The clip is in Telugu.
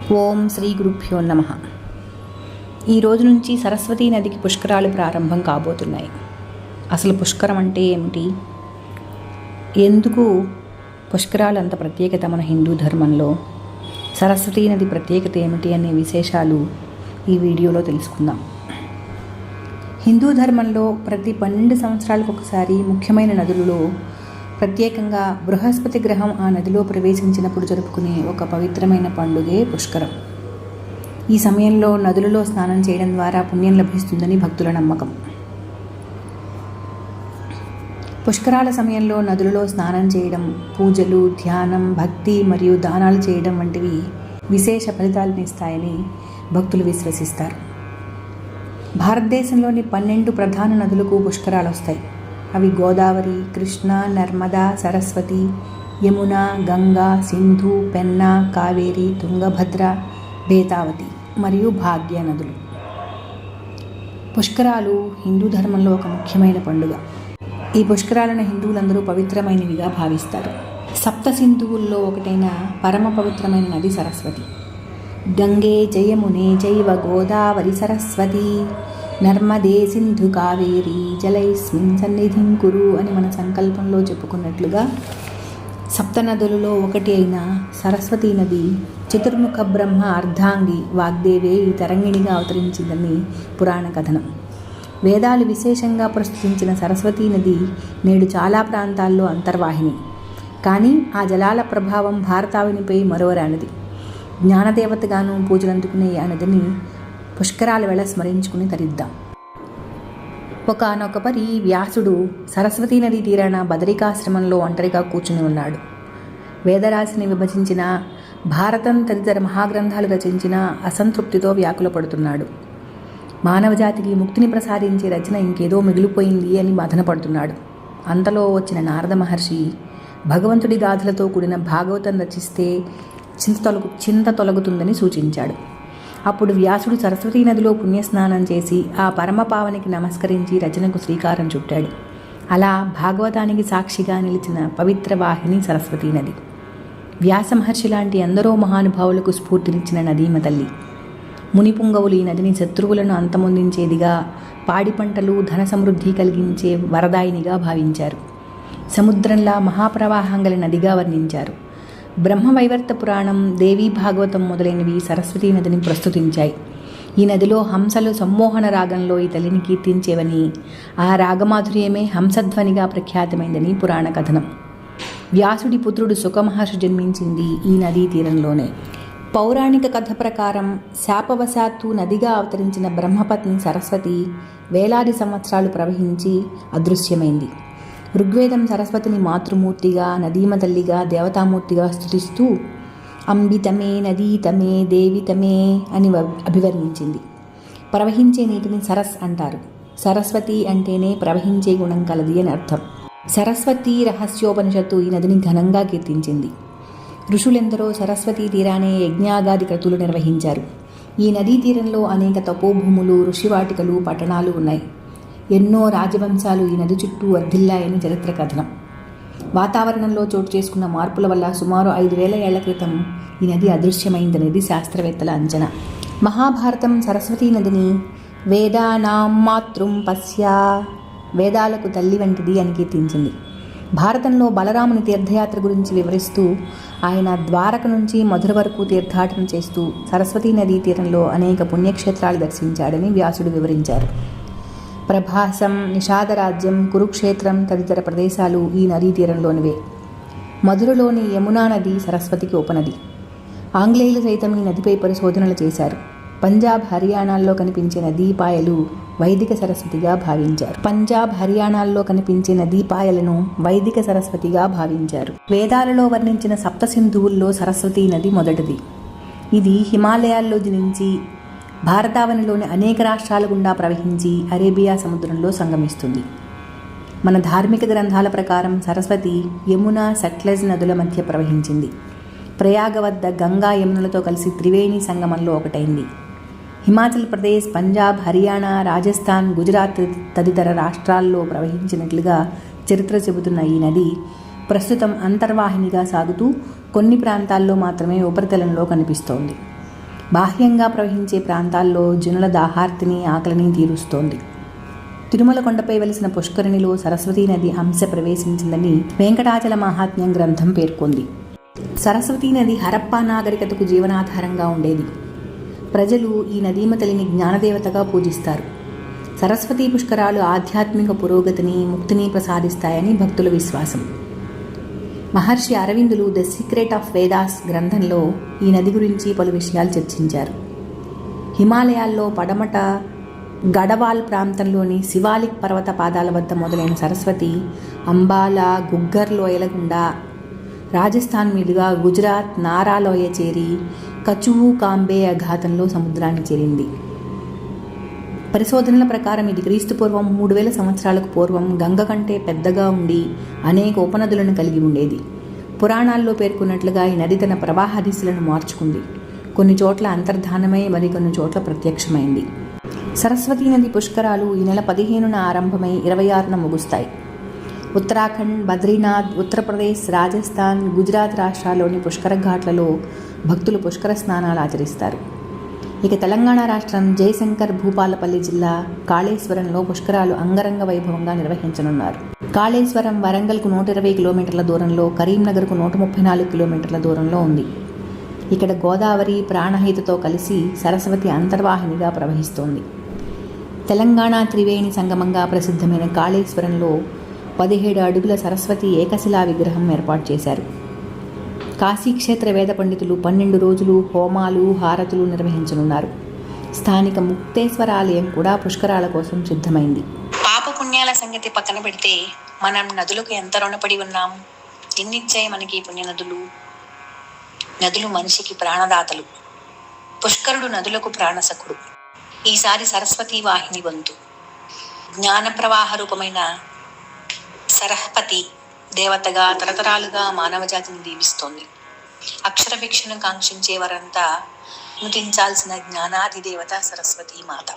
ఓం శ్రీ గురుభ్యో నమ. ఈ రోజు నుంచి సరస్వతీ నదికి పుష్కరాలు ప్రారంభం కాబోతున్నాయి. అసలు పుష్కరం అంటే ఏమిటి? ఎందుకు పుష్కరాలు అంత ప్రత్యేకత మన హిందూ ధర్మంలో? సరస్వతీ నది ప్రత్యేకత ఏమిటి అనే విశేషాలు ఈ వీడియోలో తెలుసుకుందాం. హిందూ ధర్మంలో ప్రతి పన్నెండు సంవత్సరాలకు ఒకసారి ముఖ్యమైన నదులలో ప్రత్యేకంగా బృహస్పతి గ్రహం ఆ నదిలో ప్రవేశించినప్పుడు జరుపుకునే ఒక పవిత్రమైన పండుగే పుష్కరం. ఈ సమయంలో నదులలో స్నానం చేయడం ద్వారా పుణ్యం లభిస్తుందని భక్తుల నమ్మకం. పుష్కరాల సమయంలో నదులలో స్నానం చేయడం పూజలు ధ్యానం భక్తి మరియు దానాలు చేయడం వంటివి విశేష ఫలితాలను ఇస్తాయని భక్తులు విశ్వసిస్తారు. భారతదేశంలోని పన్నెండు ప్రధాన నదులకు పుష్కరాలు వస్తాయి. అవి గోదావరి కృష్ణ నర్మదా సరస్వతి యమున గంగా సింధు పెన్నా కావేరి తుంగభద్ర బేతావతి మరియు భాగ్య నదులు. పుష్కరాలు హిందూ ధర్మంలో ఒక ముఖ్యమైన పండుగ. ఈ పుష్కరాలను హిందువులందరూ పవిత్రమైనవిగా భావిస్తారు. సప్త సింధువుల్లో ఒకటైన పరమ పవిత్రమైన నది సరస్వతి. గంగే జయమునే జైవ గోదావరి సరస్వతి. నర్మదే సింధు కావేరి జలైస్మిన్ సన్నిధిం కురు అని మన సంకల్పంలో చెప్పుకున్నట్లుగా సప్తనదులలో ఒకటి అయిన సరస్వతీ నది చతుర్ముఖ బ్రహ్మ అర్ధాంగి వాగ్దేవే ఈ తరంగిణిగా అవతరించిందని పురాణ కథనం. వేదాలు విశేషంగా ప్రస్తుతించిన సరస్వతీ నది నేడు చాలా ప్రాంతాల్లో అంతర్వాహిని. కానీ ఆ జలాల ప్రభావం భారతావినిపై మరోరానిది. జ్ఞానదేవతగాను పూజలందుకునే ఆ నదిని పుష్కరాల వేళ స్మరించుకుని తరిద్దాం. ఒకనొకపరి వ్యాసుడు సరస్వతీ నదీ తీరాన బదరికాశ్రమంలో ఒంటరిగా కూర్చుని ఉన్నాడు. వేదరాశిని విభజించిన భారతం తదితర మహాగ్రంథాలు రచించిన అసంతృప్తితో వ్యాకులపడుతున్నాడు మానవజాతికి ముక్తిని ప్రసాదించే రచన ఇంకేదో మిగిలిపోయింది అని బాధనపడుతున్నాడు అంతలో వచ్చిన నారద మహర్షి భగవంతుడి గాథలతో కూడిన భాగవతం రచిస్తే చింత తొలగు చింత తొలగుతుందని సూచించాడు. అప్పుడు వ్యాసుడు సరస్వతీ నదిలో పుణ్యస్నానం చేసి ఆ పరమపావనికి నమస్కరించి రచనకు శ్రీకారం చుట్టాడు. అలా భాగవతానికి సాక్షిగా నిలిచిన పవిత్ర వాహిని సరస్వతీ నది. వ్యాస మహర్షి లాంటి ఎందరో మహానుభావులకు స్ఫూర్తినిచ్చిన నదీమ తల్లి మునిపుంగవులు ఈ నదిని శత్రువులను అంతమొందించేదిగా పాడి పంటలు ధన సమృద్ధి కలిగించే వరదాయినిగా భావించారు. సముద్రంలా మహాప్రవాహం గల నదిగా వర్ణించారు. బ్రహ్మవైవర్త పురాణం దేవీ భాగవతం మొదలైనవి సరస్వతీ నదిని ప్రస్తుతించాయి. ఈ నదిలో హంసలు సమ్మోహన రాగంలో ఈ తల్లిని కీర్తించేవని ఆ రాగమాధుర్యమే హంసధ్వనిగా ప్రఖ్యాతమైందని పురాణ కథనం. వ్యాసుడి పుత్రుడు సుఖమహర్షి జన్మించింది ఈ నదీ తీరంలోనే. పౌరాణిక కథ ప్రకారం శాపవశాత్తు నదిగా అవతరించిన బ్రహ్మపత్ని సరస్వతి వేలాది సంవత్సరాలు ప్రవహించి అదృశ్యమైంది. ఋగ్వేదం సరస్వతిని మాతృమూర్తిగా నదీమతల్లిగా దేవతామూర్తిగా స్థుతిస్తూ అంబితమే నదీతమే దేవితమే అని అభివర్ణించింది. ప్రవహించే నీటిని సరస్ అంటారు. సరస్వతి అంటేనే ప్రవహించే గుణం కలది అని అర్థం. సరస్వతి రహస్యోపనిషత్తు ఈ నదిని ఘనంగా కీర్తించింది. ఋషులెందరో సరస్వతీ తీరానే యజ్ఞాగాది క్రతులు నిర్వహించారు. ఈ నదీ తీరంలో అనేక తపోభూములు ఋషివాటికలు పట్టణాలు ఉన్నాయి. ఎన్నో రాజవంశాలు ఈ నది చుట్టూ వర్ధిల్లాయని చరిత్ర కథనం వాతావరణంలో చోటు చేసుకున్న మార్పుల వల్ల సుమారు ఐదు వేల ఏళ్ళ క్రితం ఈ నది అదృశ్యమైందనేది శాస్త్రవేత్తల అంచనా. మహాభారతం సరస్వతీ నదిని వేదానాం మాతృం పశ్యా వేదాలకు తల్లి వంటిది అని కీర్తించింది. భారతంలో బలరాముని తీర్థయాత్ర గురించి వివరిస్తూ ఆయన ద్వారక నుంచి మధుర వరకు తీర్థాటన చేస్తూ సరస్వతీ నదీ తీరంలో అనేక పుణ్యక్షేత్రాలు దర్శించాడని వ్యాసుడు వివరించారు. ప్రభాసం నిషాదరాజ్యం కురుక్షేత్రం తదితర ప్రదేశాలు ఈ నదీ తీరంలోనివే మధురలోని యమునా నది సరస్వతికి ఉపనది. ఆంగ్లేయులు సైతం ఈ నదిపై పరిశోధనలు చేశారు. పంజాబ్ హర్యానాల్లో కనిపించే నదీపాయలు వైదిక సరస్వతిగా భావించారు. పంజాబ్ హర్యానాల్లో కనిపించే నదీపాయలను వైదిక సరస్వతిగా భావించారు. వేదాలలో వర్ణించిన సప్త సింధువుల్లో సరస్వతీ నది మొదటిది. ఇది హిమాలయాల్లో జనించి భారతావనిలోని అనేక రాష్ట్రాల గుండా ప్రవహించి అరేబియా సముద్రంలో సంగమిస్తుంది. మన ధార్మిక గ్రంథాల ప్రకారం సరస్వతి యమున సట్లెజ్ నదుల మధ్య ప్రవహించింది. ప్రయాగ వద్ద గంగా యమునలతో కలిసి త్రివేణి సంగమంలో ఒకటైంది. హిమాచల్ ప్రదేశ్ పంజాబ్ హర్యానా రాజస్థాన్ గుజరాత్ తదితర రాష్ట్రాల్లో ప్రవహించినట్లుగా చరిత్ర చెబుతున్న ఈ నది ప్రస్తుతం అంతర్వాహినిగా సాగుతూ కొన్ని ప్రాంతాల్లో మాత్రమే ఉపరితలంలో కనిపిస్తోంది. బాహ్యంగా ప్రవహించే ప్రాంతాల్లో జనుల దాహార్తిని ఆకలిని తీరుస్తోంది. తిరుమల కొండపై వెలిసిన పుష్కరిణిలో సరస్వతీ నది అంశ ప్రవేశించిందని వెంకటాచల మహాత్మ్యం గ్రంథం పేర్కొంది. సరస్వతీ నది హరప్పా నాగరికతకు జీవనాధారంగా ఉండేది. ప్రజలు ఈ నదీమ తల్లిని జ్ఞానదేవతగా పూజిస్తారు. సరస్వతీ పుష్కరాలు ఆధ్యాత్మిక పురోగతిని ముక్తిని ప్రసాదిస్తాయని భక్తుల విశ్వాసం. మహర్షి అరవిందులు ద సీక్రెట్ ఆఫ్ వేదాస్ గ్రంథంలో ఈ నది గురించి పలు విషయాలు చర్చించారు. హిమాలయాల్లో పడమట గడవాల్ ప్రాంతంలోని శివాలిక్ పర్వత పాదాల వద్ద మొదలైన సరస్వతి అంబాలా గుగ్గర్ లోయల గుండా రాజస్థాన్ మీదుగా గుజరాత్ నారాలోయ చేరి కచువు కాంబే అఘాతంలో సముద్రాన్ని చేరింది. పరిశోధనల ప్రకారం ఇది క్రీస్తు పూర్వం మూడు వేల సంవత్సరాలకు పూర్వం గంగ కంటే పెద్దగా ఉండి అనేక ఉపనదులను కలిగి ఉండేది. పురాణాల్లో పేర్కొన్నట్లుగా ఈ నది తన ప్రవాహ దిశలను మార్చుకుంది. కొన్ని చోట్ల అంతర్ధానమై మరికొన్ని చోట్ల ప్రత్యక్షమైంది. సరస్వతీ నది పుష్కరాలు ఈ నెల పదిహేనున ఆరంభమై ఇరవై ఆరున ముగుస్తాయి. ఉత్తరాఖండ్ బద్రీనాథ్ ఉత్తరప్రదేశ్ రాజస్థాన్ గుజరాత్ రాష్ట్రాల్లోని పుష్కర ఘాట్లలో భక్తులు పుష్కర స్నానాలు ఆచరిస్తారు. ఇక తెలంగాణ రాష్ట్రం జయశంకర్ భూపాలపల్లి జిల్లా కాళేశ్వరంలో పుష్కరాలు అంగరంగ వైభవంగా నిర్వహించనున్నారు. కాళేశ్వరం వరంగల్కు నూట ఇరవై కిలోమీటర్ల దూరంలో కరీంనగర్కు నూట ముప్పై నాలుగు కిలోమీటర్ల దూరంలో ఉంది. ఇక్కడ గోదావరి ప్రాణహితతో కలిసి సరస్వతి అంతర్వాహినిగా ప్రవహిస్తోంది. తెలంగాణ త్రివేణి సంగమంగా ప్రసిద్ధమైన కాళేశ్వరంలో పదిహేడు అడుగుల సరస్వతి ఏకశిలా విగ్రహం ఏర్పాటు చేశారు. కాశీక్షేత్ర వేద పండితులు పన్నెండు రోజులు హోమాలు హారతులు నిర్వహించనున్నారు. స్థానిక ముక్తేశ్వర ఆలయం కూడా పుష్కరాల కోసం సిద్ధమైంది. పాప పుణ్యాల సంగతి పక్కన పెడితే మనం నదులకు ఎంత రుణపడి ఉన్నాం? ఎన్నిచ్చాయి మనకి పుణ్య నదులు నదులు మనిషికి ప్రాణదాతలు. పుష్కరుడు నదులకు ప్రాణసకుడు ఈసారి సరస్వతి వాహిని వంతు. జ్ఞాన ప్రవాహ రూపమైన సరహపతి దేవతగా తరతరాలుగా మానవజాతిని దీవిస్తోంది. అక్షర భిక్షను కాంక్షించే వారంతా నుతించాల్సిన జ్ఞానాది దేవత సరస్వతీ మాత.